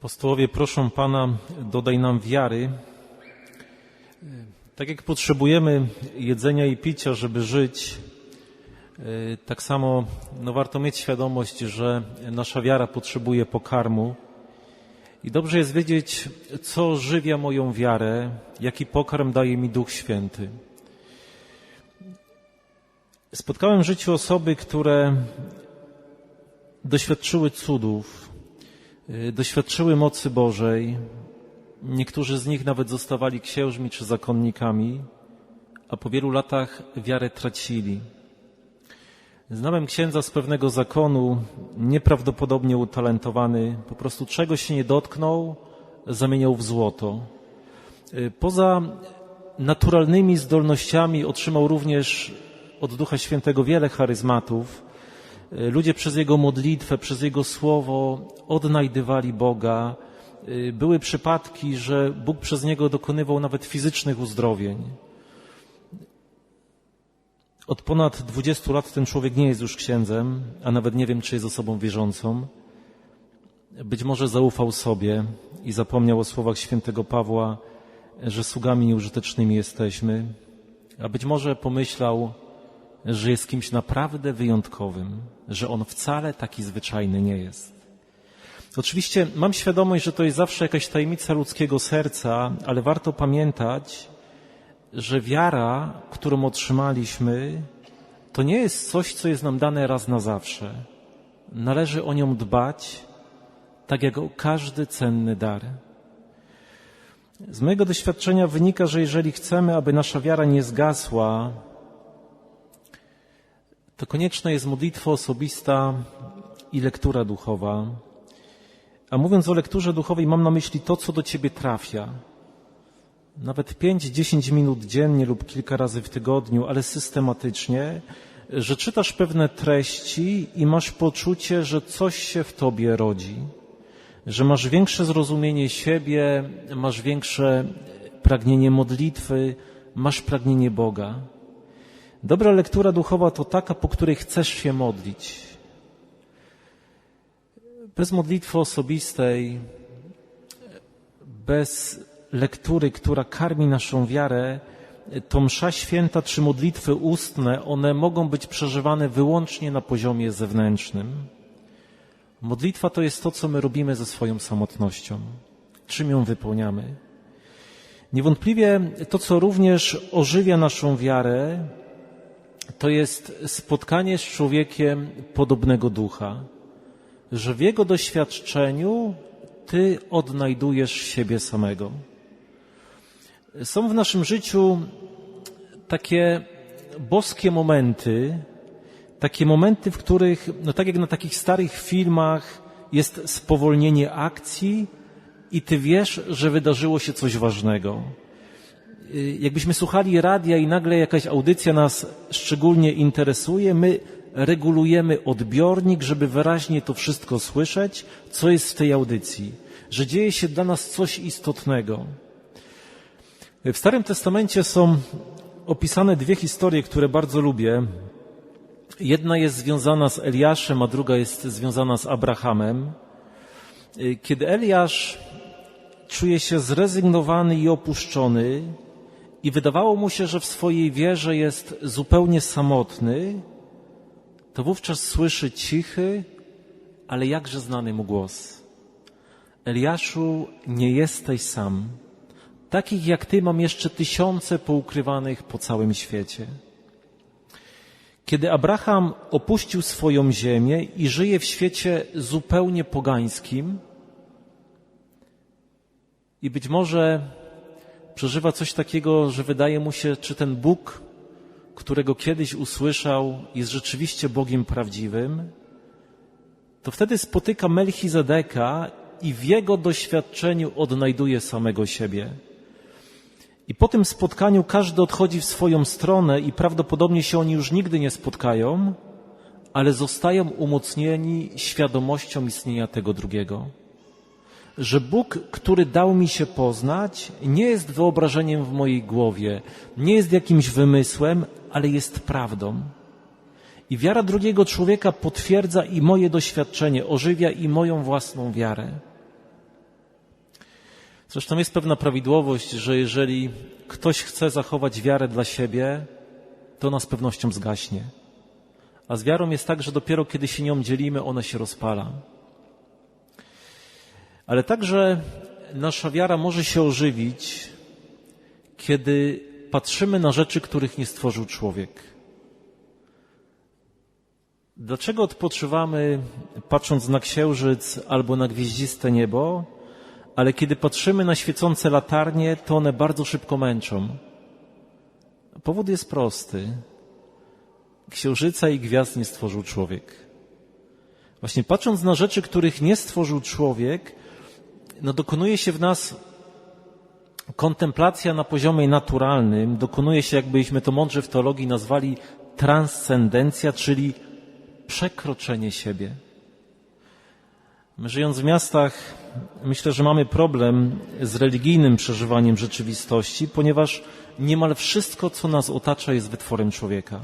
Apostołowie proszą Pana, dodaj nam wiary. Tak jak potrzebujemy jedzenia i picia, żeby żyć, tak samo no, warto mieć świadomość, że nasza wiara potrzebuje pokarmu. I dobrze jest wiedzieć, co żywia moją wiarę, jaki pokarm daje mi Duch Święty. Spotkałem w życiu osoby, które doświadczyły cudów, doświadczyły mocy Bożej. Niektórzy z nich nawet zostawali księżmi czy zakonnikami, a po wielu latach wiarę tracili. Znałem księdza z pewnego zakonu, nieprawdopodobnie utalentowany, po prostu czegoś się nie dotknął, zamieniał w złoto. Y, Poza naturalnymi zdolnościami otrzymał również od Ducha Świętego wiele charyzmatów. Y, Ludzie przez Jego modlitwę, przez Jego słowo odnajdywali Boga. Y, Były przypadki, że Bóg przez Niego dokonywał nawet fizycznych uzdrowień. Od ponad 20 lat ten człowiek nie jest już księdzem, a nawet nie wiem, czy jest osobą wierzącą. Być może zaufał sobie i zapomniał o słowach świętego Pawła, że sługami nieużytecznymi jesteśmy, a być może pomyślał, że jest kimś naprawdę wyjątkowym, że on wcale taki zwyczajny nie jest. Oczywiście mam świadomość, że to jest zawsze jakaś tajemnica ludzkiego serca, ale warto pamiętać, że wiara, którą otrzymaliśmy, to nie jest coś, co jest nam dane raz na zawsze. Należy o nią dbać, tak jak o każdy cenny dar. Z mojego doświadczenia wynika, że jeżeli chcemy, aby nasza wiara nie zgasła, to konieczna jest modlitwa osobista i lektura duchowa. A mówiąc o lekturze duchowej, mam na myśli to, co do ciebie trafia. Nawet 5-10 minut dziennie lub kilka razy w tygodniu, ale systematycznie, że czytasz pewne treści i masz poczucie, że coś się w tobie rodzi, że masz większe zrozumienie siebie, masz większe pragnienie modlitwy, masz pragnienie Boga. Dobra lektura duchowa to taka, po której chcesz się modlić. Bez modlitwy osobistej, bez lektury, która karmi naszą wiarę, to msza święta czy modlitwy ustne, one mogą być przeżywane wyłącznie na poziomie zewnętrznym. Modlitwa to jest to, co my robimy ze swoją samotnością. Czym ją wypełniamy? Niewątpliwie to, co również ożywia naszą wiarę, to jest spotkanie z człowiekiem podobnego ducha, że w jego doświadczeniu ty odnajdujesz siebie samego. Są w naszym życiu takie boskie momenty, takie momenty, w których, no tak jak na takich starych filmach, jest spowolnienie akcji i ty wiesz, że wydarzyło się coś ważnego. Y, Jakbyśmy słuchali radia i nagle jakaś audycja nas szczególnie interesuje, my regulujemy odbiornik, żeby wyraźnie to wszystko słyszeć, co jest w tej audycji, że dzieje się dla nas coś istotnego. W Starym Testamencie są opisane dwie historie, które bardzo lubię. Jedna jest związana z Eliaszem, a druga jest związana z Abrahamem. Kiedy Eliasz czuje się zrezygnowany i opuszczony i wydawało mu się, że w swojej wierze jest zupełnie samotny, to wówczas słyszy cichy, ale jakże znany mu głos. Eliaszu, nie jesteś sam. Takich jak ty mam jeszcze tysiące poukrywanych po całym świecie. Kiedy Abraham opuścił swoją ziemię i żyje w świecie zupełnie pogańskim i być może przeżywa coś takiego, że wydaje mu się, czy ten Bóg, którego kiedyś usłyszał, jest rzeczywiście Bogiem prawdziwym, to wtedy spotyka Melchizedeka i w jego doświadczeniu odnajduje samego siebie. I po tym spotkaniu każdy odchodzi w swoją stronę i prawdopodobnie się oni już nigdy nie spotkają, ale zostają umocnieni świadomością istnienia tego drugiego. Że Bóg, który dał mi się poznać, nie jest wyobrażeniem w mojej głowie, nie jest jakimś wymysłem, ale jest prawdą. I wiara drugiego człowieka potwierdza i moje doświadczenie, ożywia i moją własną wiarę. Zresztą jest pewna prawidłowość, że jeżeli ktoś chce zachować wiarę dla siebie, to ona z pewnością zgaśnie. A z wiarą jest tak, że dopiero kiedy się nią dzielimy, ona się rozpala. Ale także nasza wiara może się ożywić, kiedy patrzymy na rzeczy, których nie stworzył człowiek. Dlaczego odpoczywamy patrząc na księżyc albo na gwieździste niebo, ale kiedy patrzymy na świecące latarnie, to one bardzo szybko męczą? Powód jest prosty. Księżyca i gwiazd nie stworzył człowiek. Właśnie patrząc na rzeczy, których nie stworzył człowiek, no dokonuje się w nas kontemplacja na poziomie naturalnym, dokonuje się, jakbyśmy to mądrze w teologii nazwali, transcendencja, czyli przekroczenie siebie. My żyjąc w miastach, myślę, że mamy problem z religijnym przeżywaniem rzeczywistości, ponieważ niemal wszystko, co nas otacza, jest wytworem człowieka.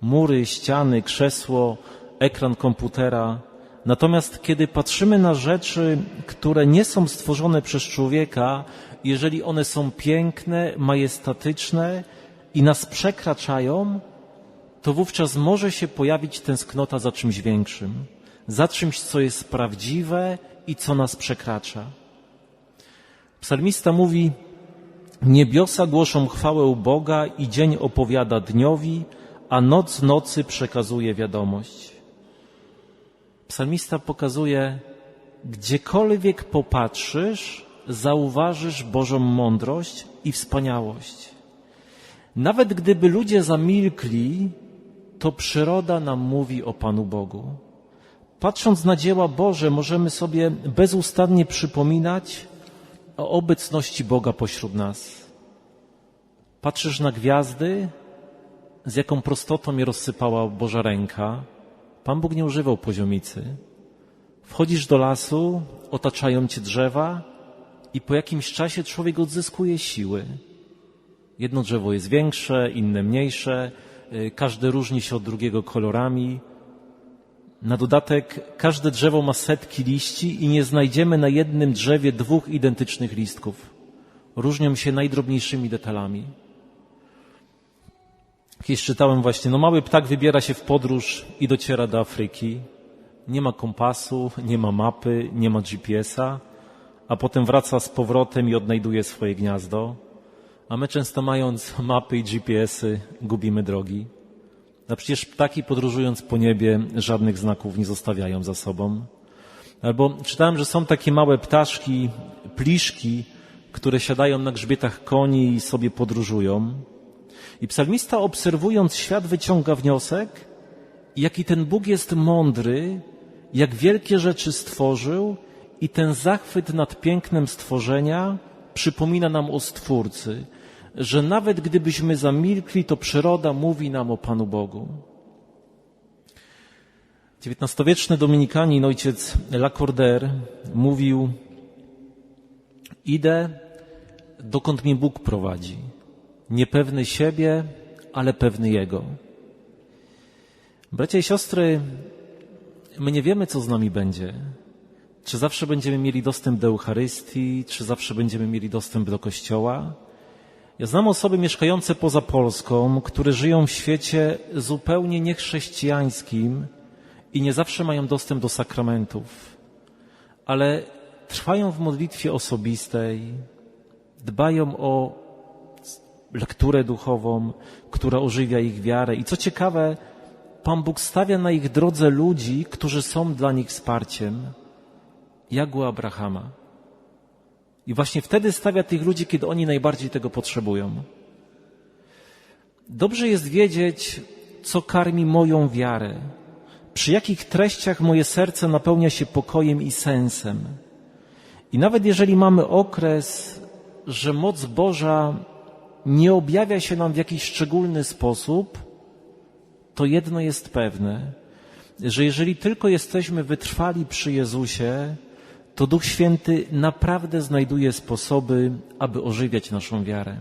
Mury, ściany, krzesło, ekran komputera. Natomiast kiedy patrzymy na rzeczy, które nie są stworzone przez człowieka, jeżeli one są piękne, majestatyczne i nas przekraczają, to wówczas może się pojawić tęsknota za czymś większym, za czymś, co jest prawdziwe i co nas przekracza. Psalmista mówi, niebiosa głoszą chwałę Boga i dzień opowiada dniowi, a noc nocy przekazuje wiadomość. Psalmista pokazuje, gdziekolwiek popatrzysz, zauważysz Bożą mądrość i wspaniałość. Nawet gdyby ludzie zamilkli, to przyroda nam mówi o Panu Bogu. Patrząc na dzieła Boże, możemy sobie bezustannie przypominać o obecności Boga pośród nas. Patrzysz na gwiazdy, z jaką prostotą je rozsypała Boża ręka. Pan Bóg nie używał poziomicy. Wchodzisz do lasu, otaczają cię drzewa i po jakimś czasie człowiek odzyskuje siły. Jedno drzewo jest większe, inne mniejsze, y, każde różni się od drugiego kolorami. Na dodatek każde drzewo ma setki liści i nie znajdziemy na jednym drzewie dwóch identycznych listków. Różnią się najdrobniejszymi detalami. Kiedyś czytałem właśnie, no mały ptak wybiera się w podróż i dociera do Afryki. Nie ma kompasu, nie ma mapy, nie ma GPS-a, a potem wraca z powrotem i odnajduje swoje gniazdo. A my często mając mapy i GPS-y gubimy drogi. A przecież ptaki podróżując po niebie żadnych znaków nie zostawiają za sobą. Albo czytałem, że są takie małe ptaszki, pliszki, które siadają na grzbietach koni i sobie podróżują. I psalmista obserwując świat wyciąga wniosek, jaki ten Bóg jest mądry, jak wielkie rzeczy stworzył i ten zachwyt nad pięknem stworzenia przypomina nam o Stwórcy, że nawet gdybyśmy zamilkli, to przyroda mówi nam o Panu Bogu. XIX-wieczny dominikanin, ojciec Lacordaire, mówił: Idę, dokąd mnie Bóg prowadzi. Niepewny siebie, ale pewny Jego. Bracia i siostry, my nie wiemy, co z nami będzie. Czy zawsze będziemy mieli dostęp do Eucharystii, czy zawsze będziemy mieli dostęp do Kościoła? Ja znam osoby mieszkające poza Polską, które żyją w świecie zupełnie niechrześcijańskim i nie zawsze mają dostęp do sakramentów, ale trwają w modlitwie osobistej, dbają o lekturę duchową, która ożywia ich wiarę. I co ciekawe, Pan Bóg stawia na ich drodze ludzi, którzy są dla nich wsparciem, jak u Abrahama. I właśnie wtedy stawia tych ludzi, kiedy oni najbardziej tego potrzebują. Dobrze jest wiedzieć, co karmi moją wiarę, przy jakich treściach moje serce napełnia się pokojem i sensem. I nawet jeżeli mamy okres, że moc Boża nie objawia się nam w jakiś szczególny sposób, to jedno jest pewne, że jeżeli tylko jesteśmy wytrwali przy Jezusie, to Duch Święty naprawdę znajduje sposoby, aby ożywiać naszą wiarę.